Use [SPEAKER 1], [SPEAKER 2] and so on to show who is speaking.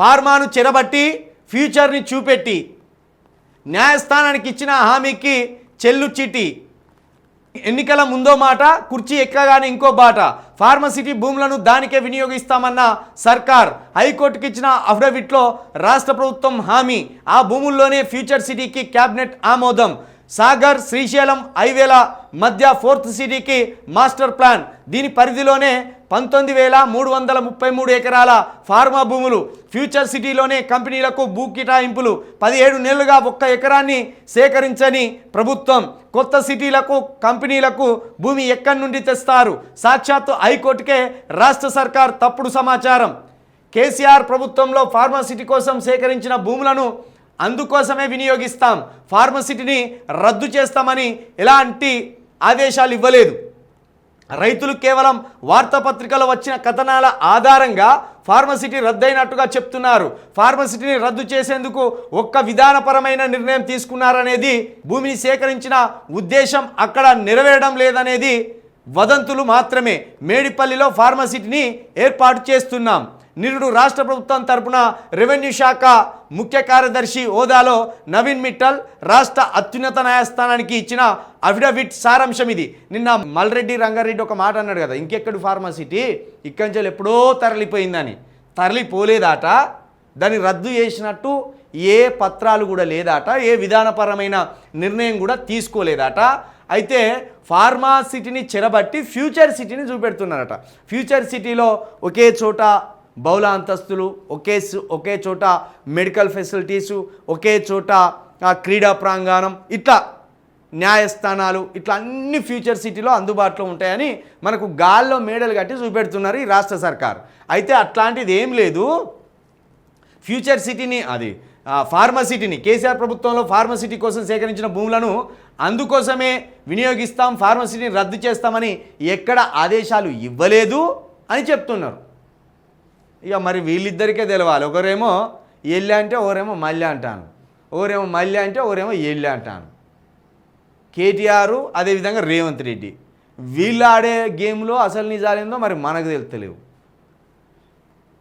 [SPEAKER 1] ఫార్మాను చెరబట్టి ఫ్యూచర్ని చూపెట్టి న్యాయస్థానానికి ఇచ్చిన హామీకి చెల్లు చిటి. ఎన్నికల ముందో మాట కుర్చీ ఎక్కగానే ఇంకో బాట. ఫార్మసిటీ భూములను దానికే వినియోగిస్తామన్న సర్కార్ హైకోర్టుకి ఇచ్చిన అఫిడవిట్లో రాష్ట్ర ప్రభుత్వం హామీ. ఆ భూముల్లోనే ఫ్యూచర్ సిటీకి క్యాబినెట్ ఆమోదం. సాగర్ శ్రీశైలం హైవేల మధ్య ఫోర్త్ సిటీకి మాస్టర్ ప్లాన్. దీని పరిధిలోనే పంతొమ్మిది వేల మూడు వందల ముప్పై మూడు ఎకరాల ఫార్మా భూములు ఫ్యూచర్ సిటీలోనే కంపెనీలకు భూ కేటాయింపులు పదిహేడు నెలలుగా ఒక్క ఎకరాన్ని సేకరించని ప్రభుత్వం. కొత్త సిటీలకు కంపెనీలకు భూమి ఎక్కడి నుండి తెస్తారు? సాక్షాత్తు హైకోర్టుకే రాష్ట్ర సర్కార్ తప్పుడు సమాచారం. కేసీఆర్ ప్రభుత్వంలో ఫార్మా సిటీ కోసం సేకరించిన భూములను అందుకోసమే వినియోగిస్తాం. ఫార్మసిటీని రద్దు చేస్తామని ఎలాంటి ఆదేశాలు ఇవ్వలేదు. రైతులు కేవలం వార్తాపత్రికలో వచ్చిన కథనాల ఆధారంగా ఫార్మసిటీ రద్దయినట్టుగా చెప్తున్నారు. ఫార్మసిటీని రద్దు చేసేందుకు ఒక్క విధానపరమైన నిర్ణయం తీసుకున్నారనేది భూమిని సేకరించిన ఉద్దేశం అక్కడ నెరవేరడం లేదనేది వదంతులు మాత్రమే. మేడిపల్లిలో ఫార్మసిటీని ఏర్పాటు చేస్తున్నాం. నిరుడు రాష్ట్ర ప్రభుత్వం తరపున రెవెన్యూ శాఖ ముఖ్య కార్యదర్శి హోదాలో నవీన్ మిట్టల్ రాష్ట్ర అత్యున్నత న్యాయస్థానానికి ఇచ్చిన అఫిడవిట్ సారాంశం ఇది. నిన్న మల్రెడ్డి రంగారెడ్డి ఒక మాట అన్నాడు కదా ఇంకెక్కడు ఫార్మసిటీ ఇక్కడి నుంచి ఎప్పుడో తరలిపోయిందని. తరలిపోలేదాట దాన్ని రద్దు చేసినట్టు ఏ పత్రాలు కూడా లేదాట ఏ విధానపరమైన నిర్ణయం కూడా తీసుకోలేదాట. అయితే ఫార్మా సిటీని చెరబట్టి ఫ్యూచర్ సిటీని చూపెడుతున్నారట. ఫ్యూచర్ సిటీలో ఒకే చోట బహుళ అంతస్తులు ఒకే ఒకే చోట మెడికల్ ఫెసిలిటీసు ఒకే చోట క్రీడా ప్రాంగణం ఇట్లా న్యాయస్థానాలు ఇట్లా అన్ని ఫ్యూచర్ సిటీలో అందుబాటులో ఉంటాయని మనకు గాల్లో మేడలు కట్టి చూపెడుతున్నారు ఈ రాష్ట్ర సర్కార్. అయితే అట్లాంటిది ఏం లేదు. ఫ్యూచర్ సిటీని అది ఫార్మసిటీని కేసీఆర్ ప్రభుత్వంలో ఫార్మసిటీ కోసం సేకరించిన భూములను అందుకోసమే వినియోగిస్తాం ఫార్మసిటీని రద్దు చేస్తామని ఎక్కడ ఆదేశాలు ఇవ్వలేదు అని చెప్తున్నారు. ఇక మరి వీళ్ళిద్దరికే తెలవాలి. ఒకరేమో ఎల్లి అంటే ఒకరేమో మల్లె అంటాను. ఒకరేమో మల్లె అంటే ఒకరేమో ఎల్లి అంటాను. కేటీఆర్ అదేవిధంగా రేవంత్ రెడ్డి. వీళ్ళు ఆడే గేమ్లో అసలు నిజాలేందో మరి మనకు తెలుస్తలేవు